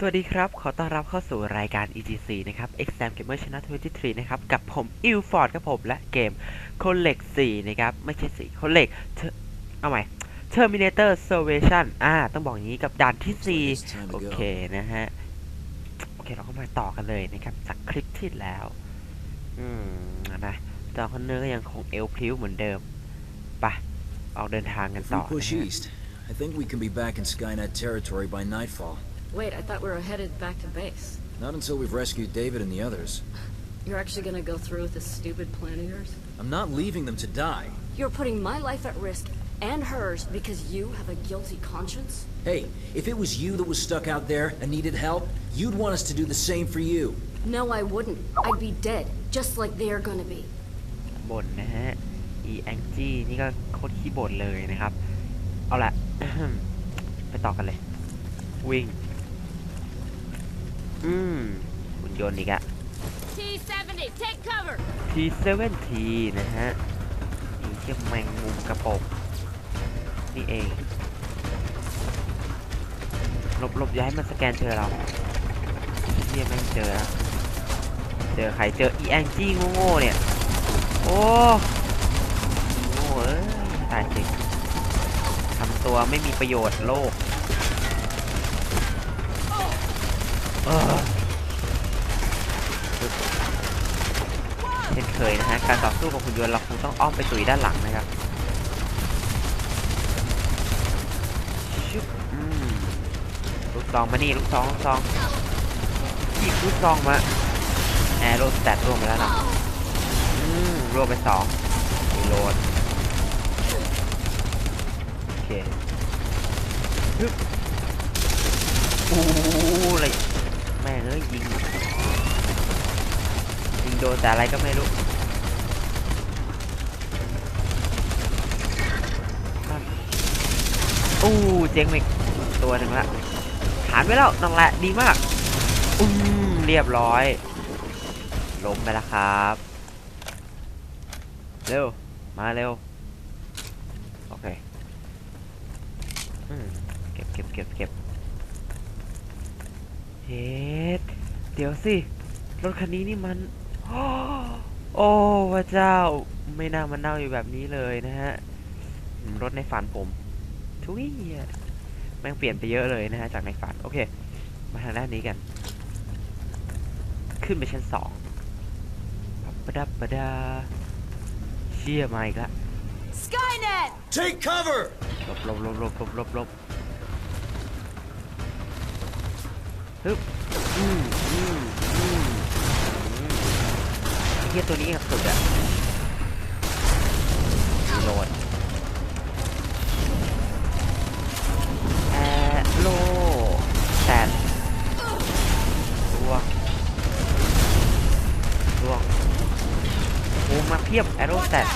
สวัสดีครับ ขอต้อนรับเข้าสู่รายการ EGC นะครับ Exam Gamer Channel 23 นะครับ กับผมอิลฟอร์ดครับผมและเกม Collect 4 นะครับ ไม่ใช่ 4 Collect เธอเอาใหม่ Terminator Salvation อ่า ต้องบอกอย่างนี้กับด่านที่ 4 โอเคนะฮะ โอเค เราก็มาต่อกันเลยนะครับ จากคลิปที่แล้ว อืมนะจอคอนเนอร์ก็ยังคงเอลพลิ้วเหมือนเดิมไปออกเดินทางกัน If ต่ we อนะ push ฮะ east, I think we can be back in Skynet territory by nightfall. Wait, I thought we were headed back to base. Not until we've rescued David and the others. You're actually gonna go through with this stupid plan of yours? I'm not leaving them to die. You're putting my life at risk and hers because you have a guilty conscience? Hey, if it was you that was stuck out there and needed help, you'd want us to do the same for you. No, I wouldn't. I'd be dead, just like they're gonna be. บ่นนะฮะ อีแองจี้นี่ก็โคตรขี้บ่นเลยนะครับ เอาละ ไปต่อกันเลย วิ่ง อืมหุ่นยนต์อีกอะ T-70, take cover! T70 นะฮะอีเจ้าแมงมุมกระปกนี่เองหลบหลบอย่าให้มันสแกนเจอเราเฮียแม่งเจอแล้วเจอใครเจออีแองจี้โง่ๆเนี่ย โอ้โง่เอ้ยตายจริงทำตัวไม่มีประโยชน์โลก เช่นเคยนะฮะ การต่อสู้กับหุ่นยนต์เราคงต้องอ้อมไปตุยด้านหลังนะครับชุบลูกซองมานี่ลูกซองลูกซองหยิบลูกซองมาแอโรสแตทรวมไปแล้วนะอืมรวมไปสองรีโหลดโอเคฮึบอู้อะไร แม่เอ้ยยิง ยิงโดนแต่อะไรก็ไม่รู้นั่นอู้เจ๊งไปอีกตัวหนึ่งละฐานไว้แล้วนั่นแหละดีมากอืมเรียบร้อย ล้มไปแล้วครับ เร็ว มาเร็ว โอเคอืมเก็บเก็บเก็บเก็บ เฮ็ดเดี๋ยวสิ รถคันนี้นี่มัน โอ้พระเจ้า ไม่น่ามันเน่าอยู่แบบนี้เลยนะฮะอืมรถในฝันผมทุยอะแม่งเปลี่ยนไปเยอะเลยนะฮะจากในฝัน โอเค มาทางด้านนี้กัน ขึ้นไปชั้นสองปับปะดับปะดา เชี่ยมาอีกละ Skynet! Take cover! ลบลบลบลบลบลบ ฮึบอืมอืมอืมอืมไอ้เหี้ยตัวนี้กับสุดอะโหลดแอโลแตนล่วงล่วงโอ้มาเพียบแอโรแตน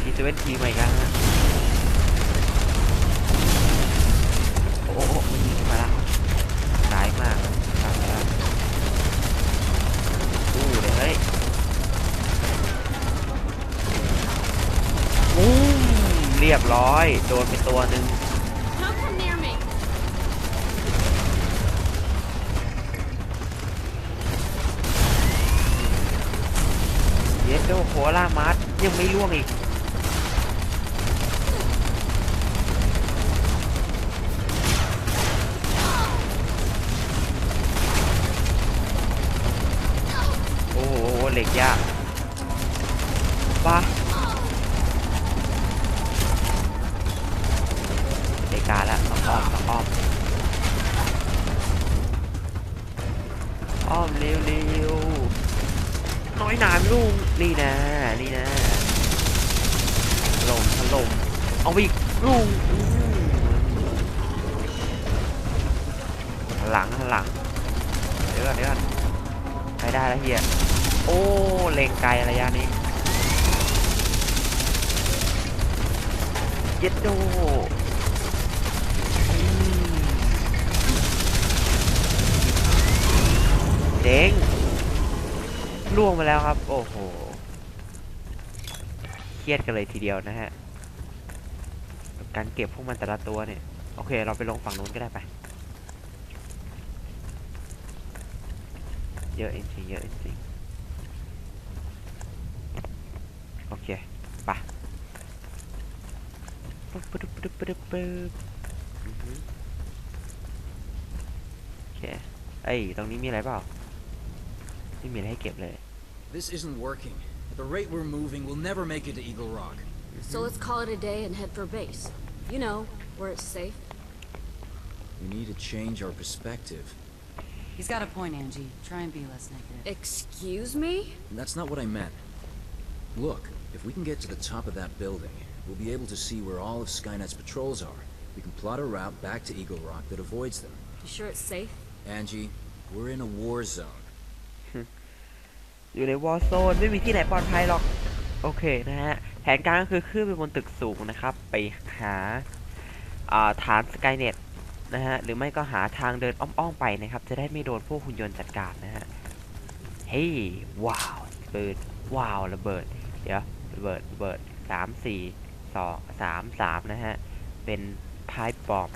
ทีเซเว่นทีใหม่ เด้งล่วงมาแล้วครับ โอ้โห เครียดกันเลยทีเดียวนะฮะ การเก็บพวกมันแต่ละตัวเนี่ย โอเค เราไปลงฝั่งนู้นก็ได้ไป เยอะจริงเยอะจริง โอเคเอ้ยตรงนี้มีอะไรเปล่าไม่มีอะไรให้เก็บเลย This isn't working. At the rate we're moving, we'll never make it to Eagle Rock. So let's call it a day and head for base. You know, where it's safe. We need to change our perspective. He's got a point, Angie. Try and be less negative. Excuse me? That's not what I meant. Look, if we can get to the top of that building, we'll be able to see where all of Skynet's patrols are. We can plot a route back to Eagle Rock that avoids them. You sure it's safe? Angie, we're in a war zone. อยู่ในวอร์โซนไม่มีที่ไหนปลอดภัยหรอก โอเคนะฮะ แผนการก็คือขึ้นไปบนตึกสูงนะครับ ไปหาอ่าฐานสกายเน็ตนะฮะ หรือไม่ก็หาทางเดินอ้อมๆไปนะครับ จะได้ไม่โดนพวกหุ่นยนต์จัดการนะฮะ เฮ้ย ว้าวเบิด ว้าว ระเบิด เดี๋ยว ระเบิด ระเบิดสามสี่ สองสามสามนะฮะ เป็นพายบอม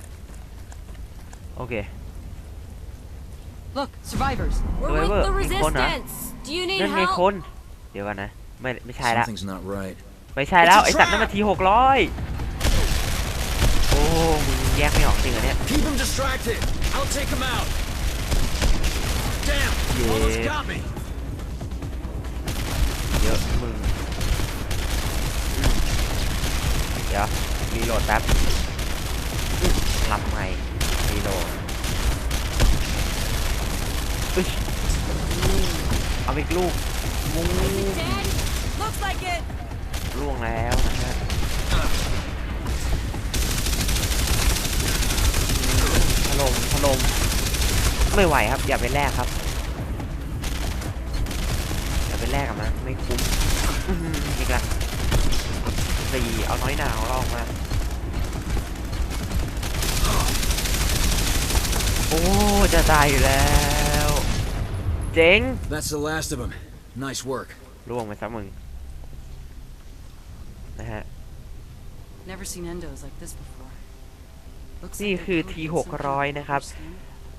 โอเค Look, survivors. We're Wait, with wait, the wait, hold on. resistance. Do you need นั่นไง help? คนเดี๋ยวก่อนนะ ไม่ไม่ใช่ละ Something's not right. ไม่ใช่แล้ว It's a ไอสัตว์นั่น trap มันทีหกร้อยโอ้มึงแยกไม่ออกจริงเหรอเนี่ย Keep him distracted. I'll take him out. Damn! Yeah. Almost got me. เยอะมึงอืมเดี๋ยวรีโหลดแป๊บทำใหม่รีโหลดอึ๊ยเอาอีกลูกมู Dead? Looks like it. ล่วงแล้วนะฮะถล่มถล่มไม่ไหวครับ อย่าไปแลกครับ อย่าไปแลกกับมันไม่คุ้มอีกละ สี่เอาน้อยหนาของเราออกมา โอ้ จะตายอยู่แล้ว เจ๋ง That's the last of them. Nice work. ล่วงไปซะมึง นะฮะ Never seen endos like this before. Looks นี่ like they คือ coded T in some 600 kind of นะครับ skin.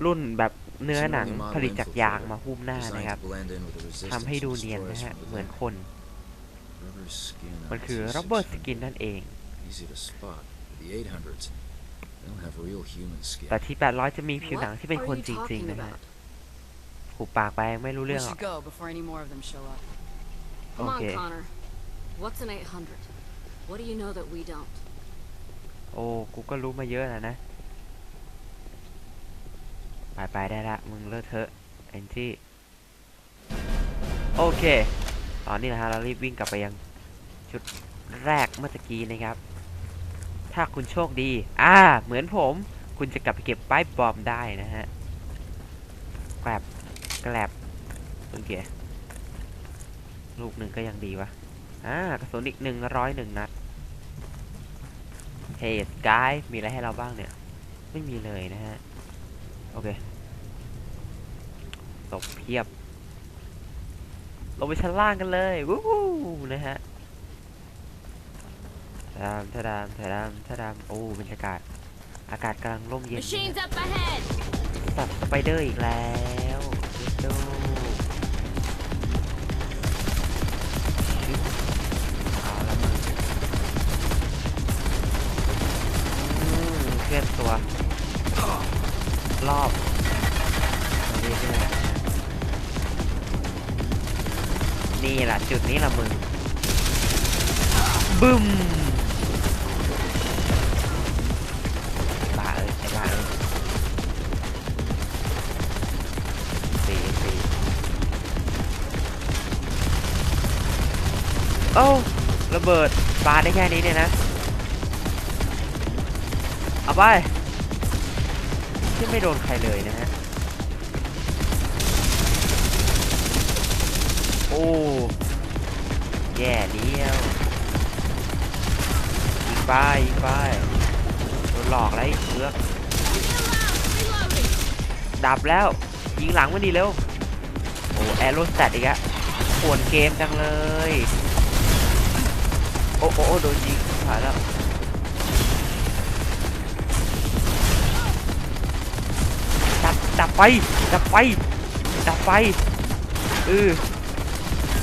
รุ่นแบบเนื้อหนัง It's an early model ผลิตจากยาง infiltrator, มาหุ้มหน้า designed นะครับ to blend in with the resistance ทำให้ดู and เนียน destroy นะ us ฮะ from เหมือน within. คน Rubber skin on มันคือ T600. rubber skin นั่นเอง Easy to spot. The 800s, they don't have real human skin. แต่ที่ 800 จะมีผิวหนัง What ที่เป็น are คน you จริง talking ๆนะฮะ about? หูปากไปไม่รู้ We เรื่องหรอก should go before any more of them show up. Come Okay. on, Connor. What's an 800? What do you know that we don't? โอ้ กูก็รู้มาเยอะแล้วนะ ไปไปได้ละ มึงเลิกเถอะแอนจี้โอเค ตอนนี้นะฮะ เรารีบวิ่งกลับไปยัง จุดแรกเมื่อตะกี้นะครับ ถ้าคุณโชคดี อ่า เหมือนผม คุณจะกลับไปเก็บป้ายบอมได้นะฮะแกลบแกลบโอเคลูกหนึ่งก็ยังดีวะ อ่ากระสุนอีกหนึ่งร้อยหนึ่งนัด เฮ้ยกายมีอะไรให้เราบ้างเนี่ย ไม่มีเลยนะฮะ โอเคตบเพียบ ลงไปชั้นล่างกันเลย วู้ฮู้นะฮะ ทะดามทะดามทะดามทะดามโอ้บรรยากาศ อากาศกำลังร่มเย็นนะ Machines ฮะ up ahead. สัตว์สไปเดอร์อีกแล้วเยดโดชึบเอาละมึงอืมเคลื่อนตัว รอบมาเรื่อยๆนะฮะนี่แหละจุดนี้ละมึงบึ้ม อ้าระเบิดปาได้แค่นี้เนี่ยนะ เอาไปที่ไม่โดนใครเลยนะฮะ โอ้ แย่เดียวยิงไปยิงไปโดนหลอกแล้วไอ้เพือกดับแล้ว ยิงหลังมันดีเร็ว โอ้แอโรสแตทอีกอะปวนเกมจังเลย โอ้โอ้โดนยิงหายแล้วดับดับไฟดับไฟดับไฟอือ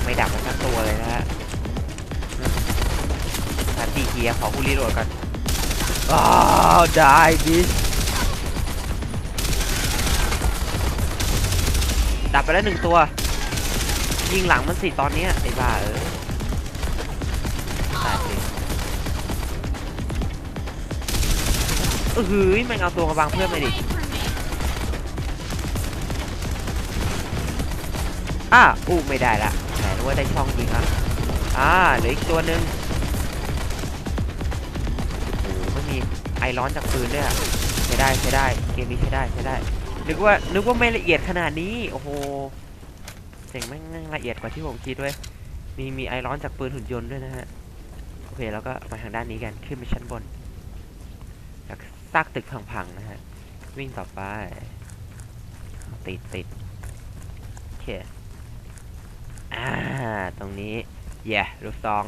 ไม่ดับมันทั้งตัวเลยนะฮะทันทีเกียร์ขอผู้รีโหลดก่อนอ้าวได้บิดับไปแล้วหนึ่งตัว ยิงหลังมันสิตอนนี้ไอ้บ้าเออ เออหือม่งเอาตัวมาบังเพื่อนไปดิอะอู้ไม่ได้ละแหมนึกว่าได้ช่องยิงอะอ่าเหลืออีกตัวหนึ่งโอ้โหไม่มีไอร้อนจากปืนด้วยอะใช้ได้ใช้ได้เกมนี้ใช้ได้ใช้ได้นึกว่านึกว่าไม่ละเอียดขนาดนี้โอ้โหเจ๋งแม่งละเอียดกว่าที่ผมคิดเว้ยมีมีไอร้อนจากปืนหุ่นยนต์ด้วยนะฮะโอเคแล้วก็มาทางด้านนี้กันขึ้นไปชั้นบน ซากตึกพังๆนะฮะ วิ่งต่อไป ติดติดโอเคอ่า ตรงนี้เย่ลูกซอง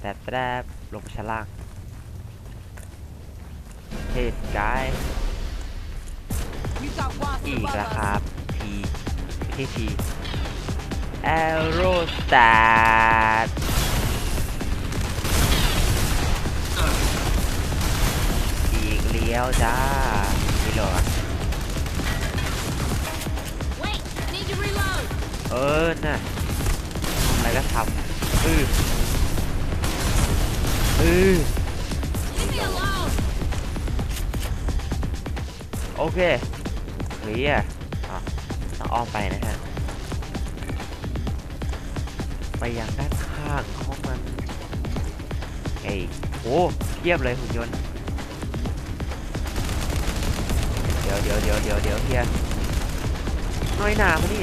แตบแตบลงไปชั้นล่างเทสกายอีกแล้วครับทีไม่ใช่ทีแอโรสตาร์ อีกเลี้ยวจ้าไม่หรอ Wait, need to reload. เออน่ะทำอะไรก็ทำอืออือ Leave me alone. โอเคเคลียร์อะต้องอ้อมไปนะฮะไปยังด้านข้างของมันเอ้ยโอ้เทียบเลยหุ่นยนต์ ดี๋ยวเดี๋ยวเดี๋ยวเดี๋ยวเดี๋ยวเฮียน้อยหนามานี่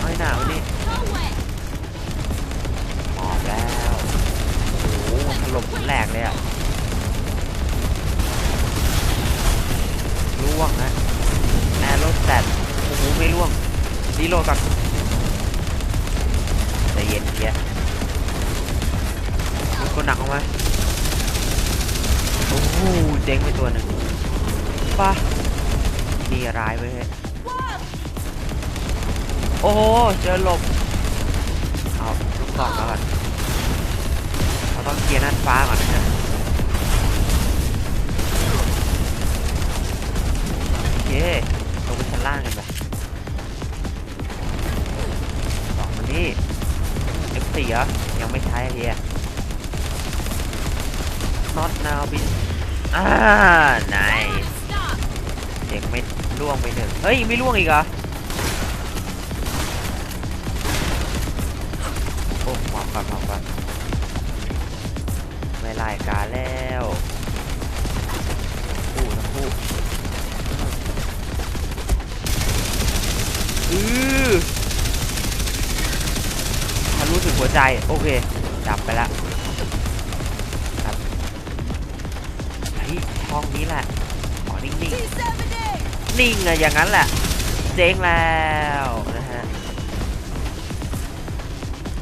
น้อยหนามานี่หมอบแล้วโอ้โหถล่มแหลกเลยอะล่วงนะแอโรสแตทโอ้โหไม่ล่วงรีโลดก่อนใจเย็นเกียคนหนักออกมาโอ้โหเจ๊งไปตัวหนึ่งป่ะ นี่ร้ายไว้ยเฮ้โอ้โห เจอหลบ เอาลูกกองแล้วก่อนเราต้องเคลียร์นั่นฟ้าก่อนนะฮะโอเคลงไปชั้นล่างกันไปสองมันนี่ F4 เหรอ ยังไม่ใช้เฮีย not now b i อ่า nice Stop. เด็กไม่ ล่วงไปหนึ่งเฮ้ยไม่ล่วงอีกเหรอโอ้หมอบก่อนหมอบก่อนไม่ไล่กาแล้วอู้ทั้งคู่อือทะลุถึงหัวใจ โอเค ดับไปและดับเฮ้ยห้องนี้แหละขอนิ่งๆ นิ่งอะอย่างนั้นแหละ เจ๊งแล้วนะฮะ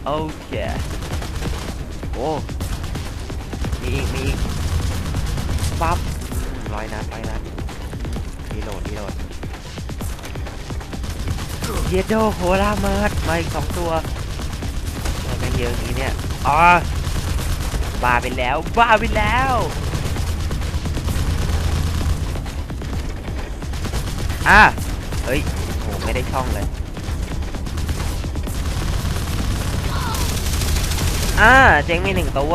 โอเค โอ้ มีอีก มีอีก ปั๊บอืมร้อยนัดร้อยนัดรีโหลดรีโหลดเยดโดโคลาเมิร์ดมาอีกสองตัวทำไมเยอะอย่างนี้เนี่ย อ๋อ บ้าไปแล้ว บ้าไปแล้ว อะเฮ้ยโหไม่ได้ช่องเลยอ่าเจ๊งม่หนึ่งตัว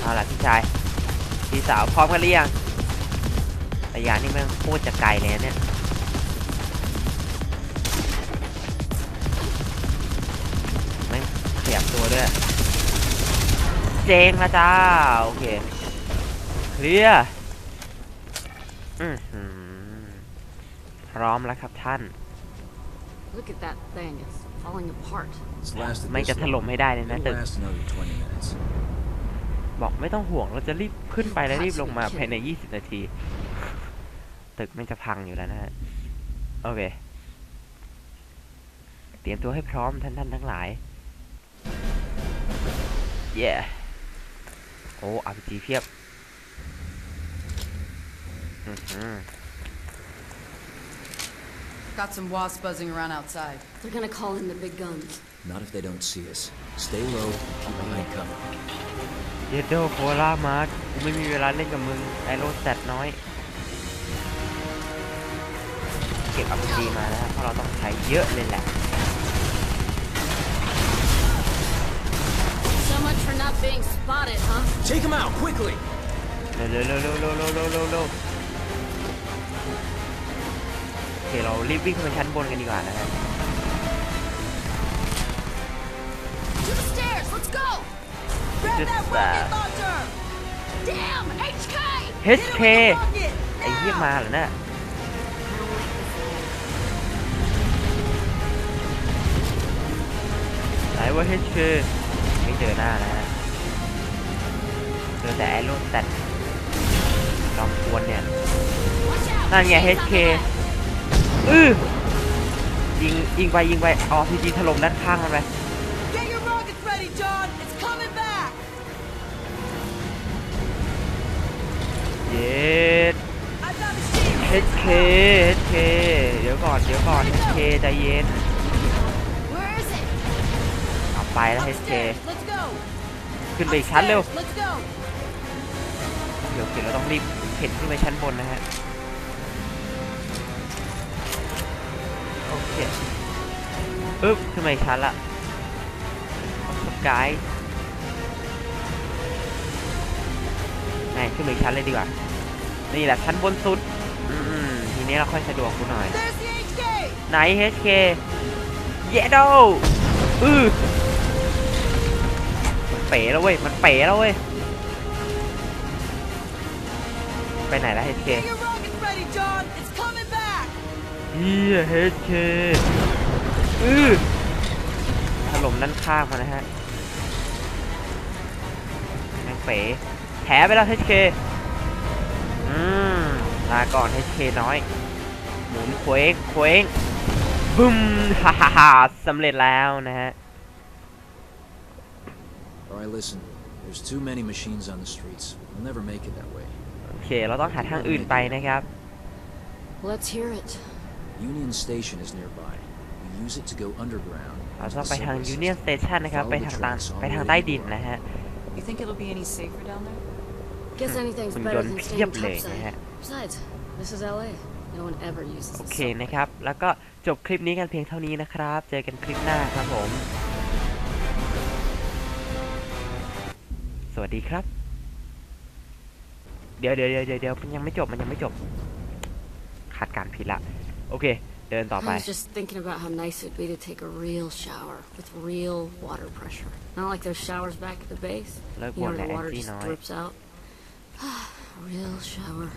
เอาล่ะพี่ชายพี่สาวพร้อมกันหรือยังระยะนี่แม่งโคตรจะไกลเลยเนี่ยแม่งขยับตัวด้วย เจ๊งและจ้า โอเค เคลียร์อือหือ พร้อมแล้วครับท่าน Look at that thing. It's falling apart. It's lasted ไม่ this จะถล่ม long. ให้ได้เลยนะ It'll ตึก last another 20 minutes. บอกไม่ต้องห่วงเราจะรีบขึ้นไปแล้วรีบลงมาภายใน 20 นาที ตึกมันจะพังอยู่แล้วนะฮะ โอเค เตรียมตัวให้พร้อมท่านท่านทั้งหลาย เย้โอ้อาร์พีจีเพียบ อื้อหือ Got some wasps buzzing around outside. They're gonna call in the big guns. Not if they don't see us. Stay low, keep behind cover. เยดโดโคล่ามาร์กกูไม่มีเวลาเล่นกับมึง ไอโรแซดน้อย เก็บอัพดีมานะเพราะเราต้องใช้เยอะเลยแหละ So much for not being spotted, huh? Take them out, quickly! เร็วเร็วเร็วเร็วเร็วเร็วเร็ว เร็วเร็วโอเคเรารีบวิ่งขึ้นไปชั้นบนกันดีกว่านะฮะ To the stairs. Let's go. Just that launcher. Damn, HK. HK ไอ้เหี้ยมาเหรอเนี่ยไหนว่า HK ไม่เจอหน้านะฮะเจอแต่ไอโรแซดจอมกวนเนี่ย Watch out. นั่นไง He's on HK the left. อื้อยิงยิงไปยิงไปเอาพีจีถล่มด้านข้างมันไป Get your rockets ready, John! It's coming back! เย็ด I've got a shield! HK HK เดี๋ยวก่อนเดี๋ยวก่อน HK ใจเย็น Where is it? เอาไปแล้ว HK Upstairs, let's go! ขึ้นไปอีกชั้นเร็ว Upstairs, Let's go! เดี๋ยวเดี๋ยวเราต้องรีบเข็นขึ้นไปชั้นบนนะฮะ เคอึ๊บขึ้นมาอีกชั้นละสกายไหนขึ้นมาอีกชั้นเลยดีกว่า นี่แหละชั้นบนสุดอืมทีนี้เราค่อยสะดวกกูหน่อย ไหน HK เยโดอือมันเป๋แล้วเว้ย มันเป๋แล้วเว้ย ไปไหนล้ว HK เฮีย HK อือถล่มด้านข้างมานะฮะแม่งเป๋แถไปแล้ว HK อืมลาก่อน HK น้อย หมุนเคว้งเคว้งบึ้มฮ่าฮ่าฮ่าสำเร็จแล้วนะฮะ Alright, listen. There's too many machines on the streets. We'll never make it that way. โอเค เราต้องหาทางอื่นไปนะครับ Let's hear it. Union Station is nearby. We use it to go underground. เรา into ต้อง the ไปทาง subway Union system. Station นะครับ ไปทางตันไปทางใต้ดินนะฮะ You think it'll be any safer down there? Guess anything's Mình better gần than khiếp staying liền này ha. topside. Besides, this is LA. No one ever uses โอ the เค subway. นะครับ แล้วก็จบคลิปนี้กันเพียงเท่านี้นะครับ เจอกันคลิปหน้าครับผม สวัสดีครับ เดี๋ยวเดี๋ยวเดี๋ยวเดี๋ยวเดี๋ยวมันยังไม่จบมันยังไม่จบ ขาดการผิดละ โอเค เดินต่อไป I was just thinking about how nice it'd be to take a real shower with real water pressure. Not like those showers back at the base. Lớp You know, quần where the này water anh just nói. drips out. real shower.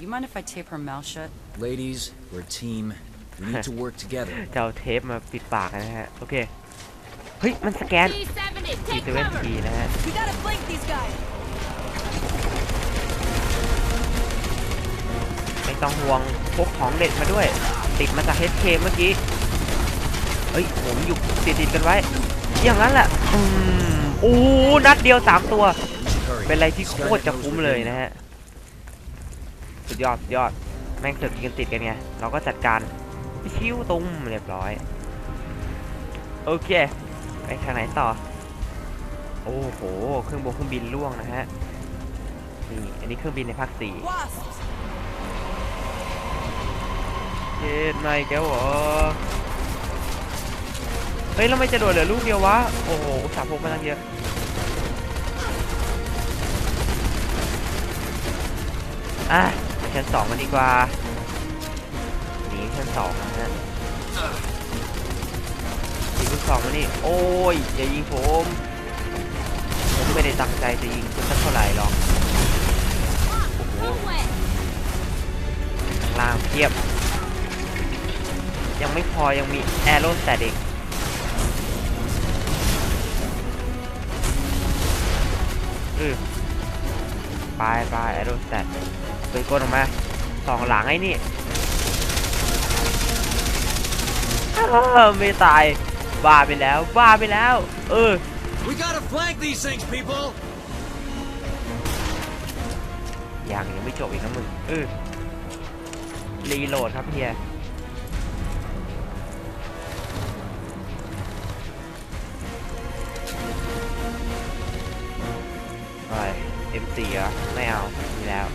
You mind if I tape her mouth shut? Ladies, we're a team. We need to work together. จะเอาเทปมาปิดปากนะฮะ โอเค เฮ้ย มันสแกน T70. ที Take เซเว่น cover. ทีนะฮะ ต้องห่วงพกของเด็ดมาด้วย ติดมาจาก HK เมื่อกี้เฮ้ยผมอยู่ติดติดๆกันไว้ อย่างนั้นแหละอืมโอ้นัดเดียวสามตัว เป็นอะไรที่โคตรจะคุ้มเลยนะฮะ สุดยอดสุดยอด แม่งเสือกยิงกันติดกันไง เราก็จัดการชิวตุ้มเรียบร้อย โอเค ไปทางไหนต่อ โอ้โห เครื่องบงเครื่องบินล่วงนะฮะ นี่ อันนี้เครื่องบินในภาคสี่ เย็นไม่แกวเหรอเฮ้ยแล้วไม่จะโดดเหลือลูกเดียววะ โอ้โหสาห์พกมาตั้งเยอะอะชั้นสองมาดีกว่าหนีชั้นสองนะฮะยิงลูกสองมานี่ โอ้ย อย่ายิงผม ผมไม่ได้ตั้งใจจะยิงคุณสักเท่าไหร่หรอกโอ้โห No way. ข้างล่างเพียบ ยังไม่พอยังมีแอโรสแตติกอือไปไปแอโรสแตตเปิดกดออกมาสองหลังไอ้นี่อ้าวไม่ตาย บ้าไปแล้ว บ้าไปแล้ว เออ We gotta flank these things, people! ยังยังไม่จบอีกนะมึงเออรีโหลดครับเฮีย M4 เหรอไม่เอามีแล้ว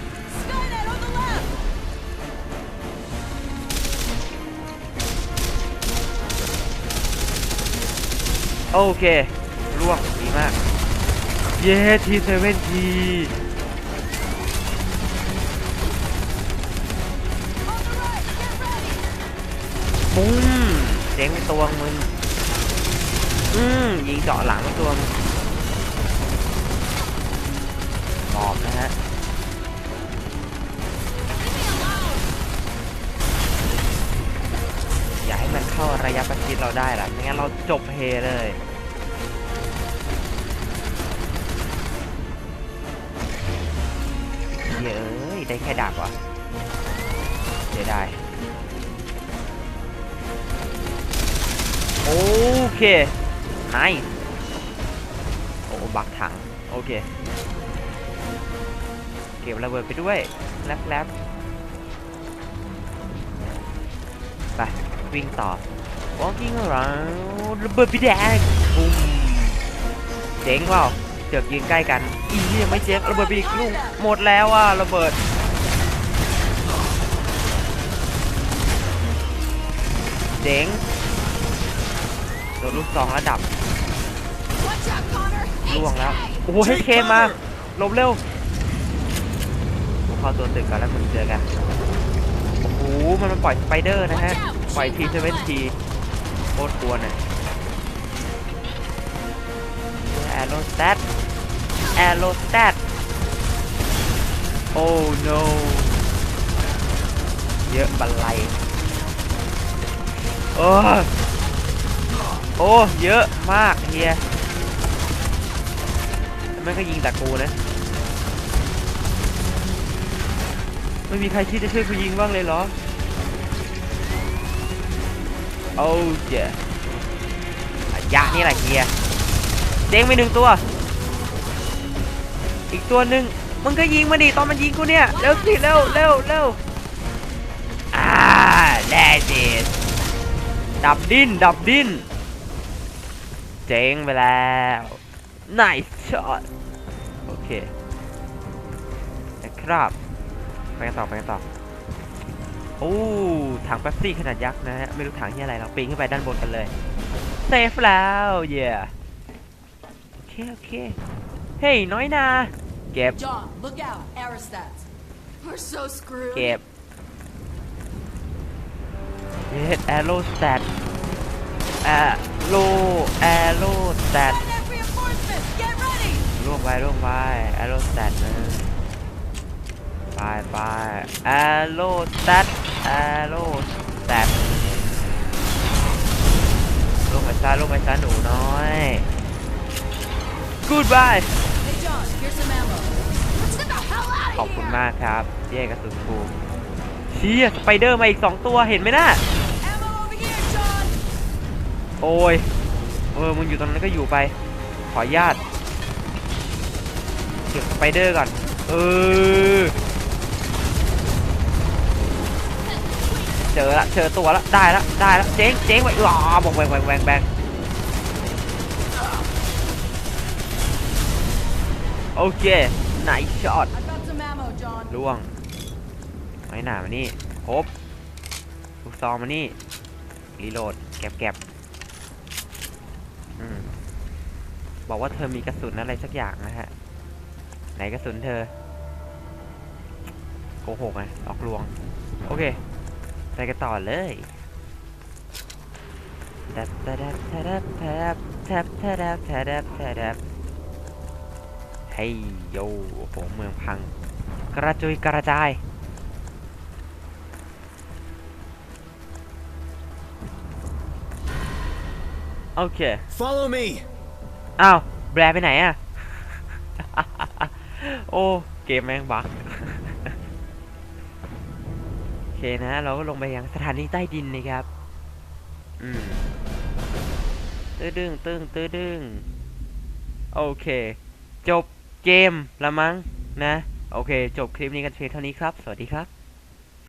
โอเคล่วงดีมาก เย้ทีเซเว่นทีปุ้มเจ๊งไปตัวมึง อืมยิงเจาะหลังไปตัวมึง อบนะฮะอย่าให้มันเข้าระยะประชิดเราได้ล่ะไม่งั้นเราจบเฮเลยเย้ยได้แค่ดาบวะเสียดายโอเคไนส์โอ้บักถัง โอเค ก็บระเบิดไปด้วยแลบแลบไปวิ่งต่อ walking around ระเบิดพี่แดงปุ้มเจ๋งเปล่าเจือกยืนใกล้กันอีนี่ยังไม่เจ๊งระเบิดไปอีกลูกหมดแล้วอะระเบิดเจ๋งโดนลูกซองระดับ Watch out, Connor! ล่วงแล้ว HK! โอ้โหให้เคมาหลบเร็วผม เข้าตัวตึกก่อนแล้วมึงเจอกันโอ้โหมันมาปล่อยสไปเดอร์นะฮะ ปล่อยทีเซเว่นทีโคตรกลัวน่ะแอโรสแตทแอโรสแตทโอ้ no เยอะบันไลโอ้โอ้ เยอะมากเฮียมันก็ยิงแต่กูนะ ไม่มีใครคิดจะช่วยกูยิงบ้างเลยเหรอโอ้เจ้ยะนี่แหละเฮียเด้งไปหนึ่งตัว อีกตัวหนึ่งมึงก็ยิงมาดิตอนมันยิงกูเนี่ย เร็วสิเร็วเร็วเร็วอ่าแน่เด็ดดับดิ้นดับดิ้นเจ๋งไปแล้ว nice shot โอเคนะครับ ไปกันต่อไปกันต่อโอ้ถังเป๊ปซี่ขนาดยักษ์นะฮะไม่รู้ถังที่อะไรเราปีนขึ้นไปด้านบนกันเลยเซฟแล้วเย่โอเคโอเคเฮ้ยน้อยนาเก็บ John, look out! Aerostats. We're so screwed. เก็บเฮ็ดแอโรสแตทแอโรแอโรสแตท Skynet reinforcements! Get ready! ล่วงไปล่วงไปแอโรสแตทนะ ไปไปแอโรสแตทแอโรสแตทลงไปซะลงไปซะหนูน้อย Goodbye Hey John, here's some ammo. Let's get the hell out ขอบ of คุณ here! มากครับเย่กระสุนกูเชี่ยสไปเดอร์มาอีก2ตัวเห็นไหมน่ะ Ammo over here, John! โอ้ยเออมึงอยู่ตรงนั้นก็อยู่ไป ขออนุญาตเก็บสไปเดอร์ก่อน เออ เจอละเจอตัวละได้ละได้ละเจ๊งเจ๊งไปอ๋อบอกแหวงแหวงแหวงแหวงโอเคไหนช็อตล่วงไม้หนามานี่ครบลูกซองมานี่รีโหลดแก็บแก็บอืมบอกว่าเธอมีกระสุนอะไรสักอย่างนะฮะ ไหนกระสุนเธอโกหกไงหลอกลวง โอเค ไปกันต่อเลยแทบแทบแทบแทบแทบแทบแทบแทบแทบเฮ้ยโยโอ้โหเมืองพัง กระจุยกระจายโอเค Follow me! อ้าว แบรไปไหนอะ โอ้ เกมแม่งบัก นะ เราก็ลงไปยังสถานีใต้ดินนะครับ อืมตื้อดึงตึงตื้อดึงโอเค จบเกมละมั้งนะ โอเค จบคลิปนี้กันเพียงเท่านี้ครับ สวัสดีครับ